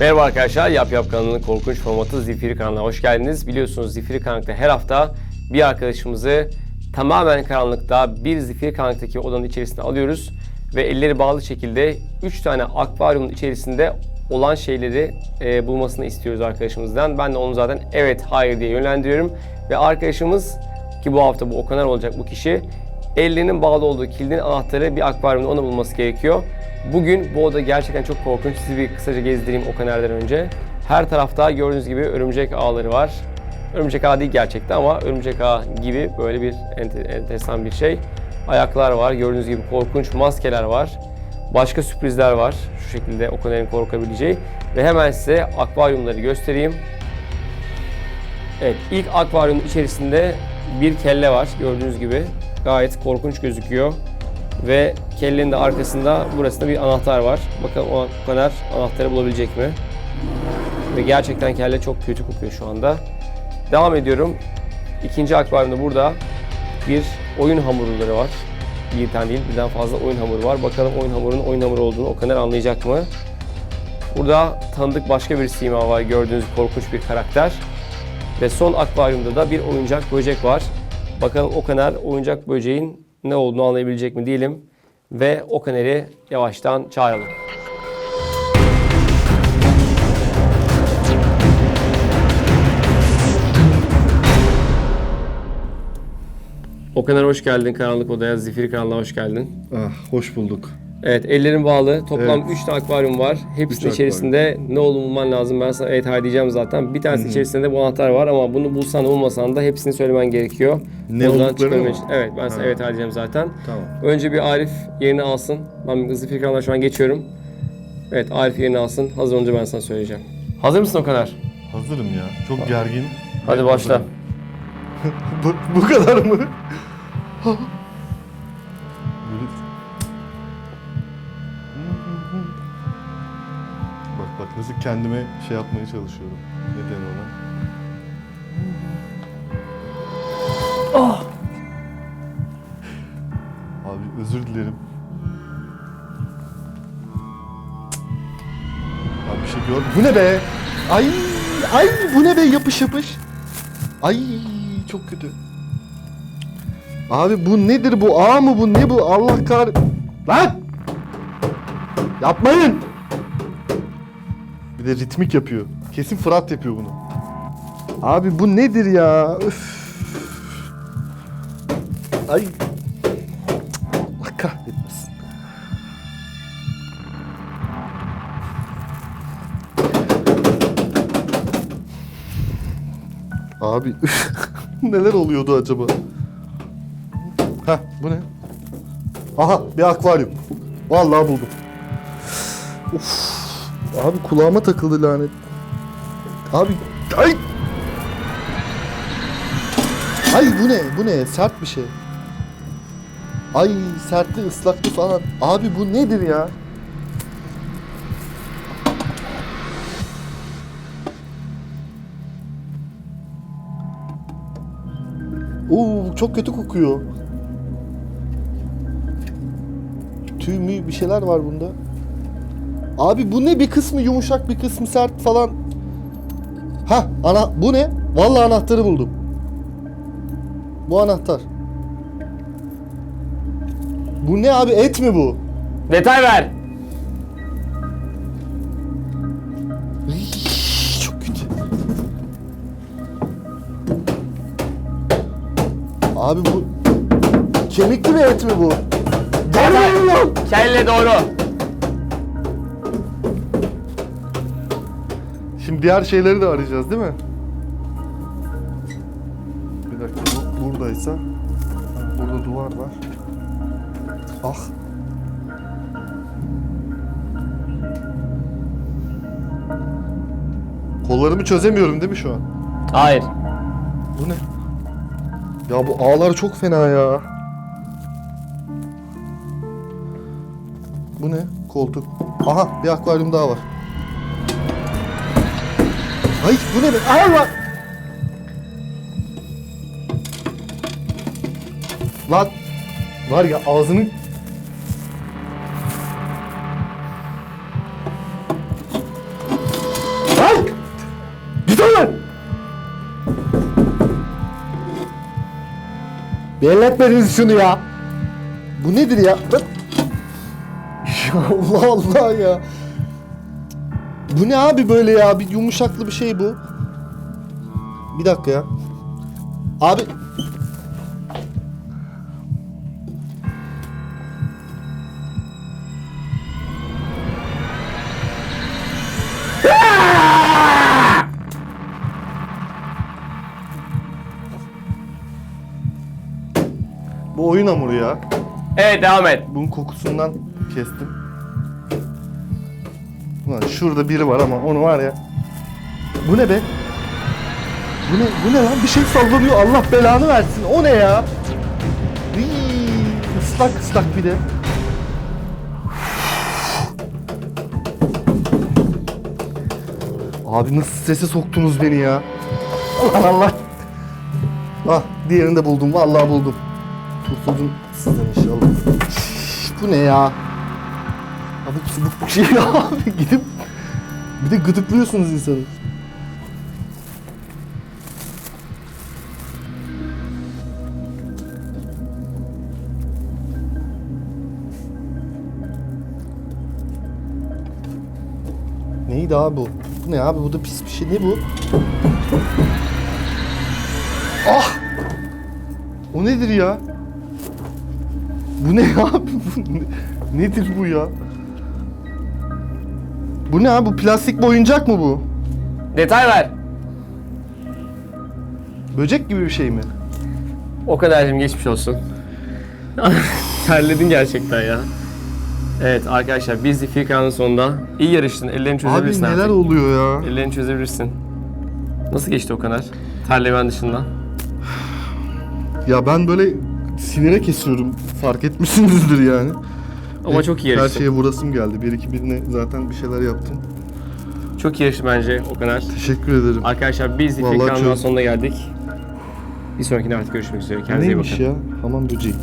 Merhaba arkadaşlar, Yap Yap kanalının korkunç formatı Zifiri kanalına hoş geldiniz. Biliyorsunuz Zifiri karanlıkta her hafta bir arkadaşımızı tamamen karanlıkta bir Zifiri karanlıktaki odanın içerisine alıyoruz. Ve elleri bağlı şekilde 3 tane akvaryumun içerisinde olan şeyleri e, bulmasını istiyoruz arkadaşımızdan. Ben de onu zaten evet, hayır diye yönlendiriyorum. Ve arkadaşımız ki bu hafta bu Okaner olacak bu kişi ellerinin bağlı olduğu kilidin anahtarı bir akvaryumda onu bulması gerekiyor. Bugün bu oda gerçekten çok korkunç. Sizi bir kısaca gezdireyim Okaner'den önce. Her tarafta gördüğünüz gibi örümcek ağları var. Örümcek ağı değil gerçekten ama örümcek ağı gibi böyle bir ente- enteresan bir şey. Ayaklar var. Gördüğünüz gibi korkunç maskeler var. Başka sürprizler var. Şu şekilde Okaner'in korkabileceği. Ve hemen size akvaryumları göstereyim. Evet, ilk akvaryumun içerisinde bir kelle var gördüğünüz gibi. Gayet korkunç gözüküyor. Ve kellenin de arkasında burasında bir anahtar var. Bakalım o kadar anahtarı bulabilecek mi? Ve gerçekten kelle çok kötü kokuyor şu anda. Devam ediyorum. İkinci akvaryumda burada bir oyun hamurları var. Bir tane değil, birden fazla oyun hamuru var. Bakalım oyun hamurunun oyun hamuru olduğunu o kadar anlayacak mı? Burada tanıdık başka bir sima var. Gördüğünüz korkunç bir karakter. Ve son akvaryumda da bir oyuncak böcek var. Bakalım Okaner oyuncak böceğin ne olduğunu anlayabilecek mi diyelim. Ve Okaner'i yavaştan çağıralım. Okaner hoş geldin Karanlık Odaya, Zifiri kanalına hoş geldin. Ah, hoş bulduk. Evet ellerin bağlı. Toplam Evet. 3 tane akvaryum var. Hepsinin içerisinde ne olduğunu bulman lazım. Ben sana evet hayır diyeceğim zaten. Bir tanesi içerisinde de bu anahtar var ama bunu bulsan da bulmasan da hepsini söylemen gerekiyor. Ne mı? için- Evet ben sana Ha. evet hayır diyeceğim zaten. Tamam. Önce bir Arif yerini alsın. Ben hızlı fikirlerden şu an geçiyorum. Evet Arif yerini alsın. Hazır olunca ben sana söyleyeceğim. Hazır mısın o kadar? Hazırım ya. Çok gergin. Hadi başla. bu, bu kadar mı? nasıl kendime şey yapmaya çalışıyorum. Neden ona? Abi özür dilerim. Abi bir şey gör. Bu ne be? Ay ay bu ne be yapış yapış. Ay çok kötü. Abi bu nedir bu? A mı bu? Ne bu? Allah kar... Lan! Yapmayın! De ritmik yapıyor. Kesin Fırat yapıyor bunu. Abi bu nedir ya? Üf. Ay. Allah kahretmesin. Abi neler oluyordu acaba? Heh bu ne? Aha bir akvaryum. Vallahi buldum. Of. Abi kulağıma takıldı lanet. Abi ay. Ay bu ne? Bu ne? Sert bir şey. Ay sertli ıslaklı falan. Abi bu nedir ya? Oo çok kötü kokuyor. Tüy mü bir şeyler var bunda. Abi bu ne bir kısmı yumuşak bir kısmı sert falan. Ha ana bu ne? Vallahi anahtarı buldum. Bu anahtar. Bu ne abi et mi bu? Detay ver. Çok kötü. Abi bu kemikli bir et mi bu? Kelle doğru. Şimdi diğer şeyleri de arayacağız değil mi? Bir dakika bu buradaysa. Burada duvar var. Ah. Kollarımı çözemiyorum değil mi şu an? Hayır. Bu ne? Ya bu ağlar çok fena ya. Bu ne? Koltuk. Aha bir akvaryum daha var. Ay bu ne be? Allah! Lan! Var ya ağzını... Ay! Git oradan! Belletmediniz şunu ya! Bu nedir ya? Ya Allah Allah ya! Bu ne abi böyle ya? Bir yumuşaklı bir şey bu. Bir dakika ya. Abi bu oyun hamuru ya. Evet devam et. Bunun kokusundan kestim. Ulan şurada biri var ama onu var ya. Bu ne be? Bu ne? Bu ne lan? Bir şey sallanıyor. Allah belanı versin. O ne ya? Iiii, ıslak ıslak bir de. Abi nasıl strese soktunuz beni ya? Allah Allah. Ah diğerini de buldum. Vallahi buldum. Kurtuldum sizden inşallah. Bu ne ya? Abuk subuk bir şey abi gidip bir de gıdıklıyorsunuz insanı. Neydi abi bu? Bu ne abi? Bu da pis bir şey. Ne bu? Ah! O nedir ya? Bu ne abi? Bu ne- nedir bu ya? Bu ne abi? Bu plastik bir oyuncak mı bu? Detay ver. Böcek gibi bir şey mi? O kadarcım geçmiş olsun. Terledin gerçekten ya. Evet arkadaşlar biz kanalının sonunda iyi yarıştın. Ellerini Abi çözebilirsin neler artık. oluyor ya? Ellerini çözebilirsin. Nasıl geçti o kadar? Terlemen dışında. Ya ben böyle sinire kesiyorum. Fark etmişsinizdir yani. Ama çok iyi Her yarıştın. şeye vurasım geldi. Bir iki birine zaten bir şeyler yaptım. Çok iyi yarıştı bence o kadar. Teşekkür ederim. Arkadaşlar biz Vallahi kanalının çok- sonuna geldik. Bir sonrakine artık görüşmek üzere. Kendinize iyi bakın. Neymiş ya? Hamam böceği.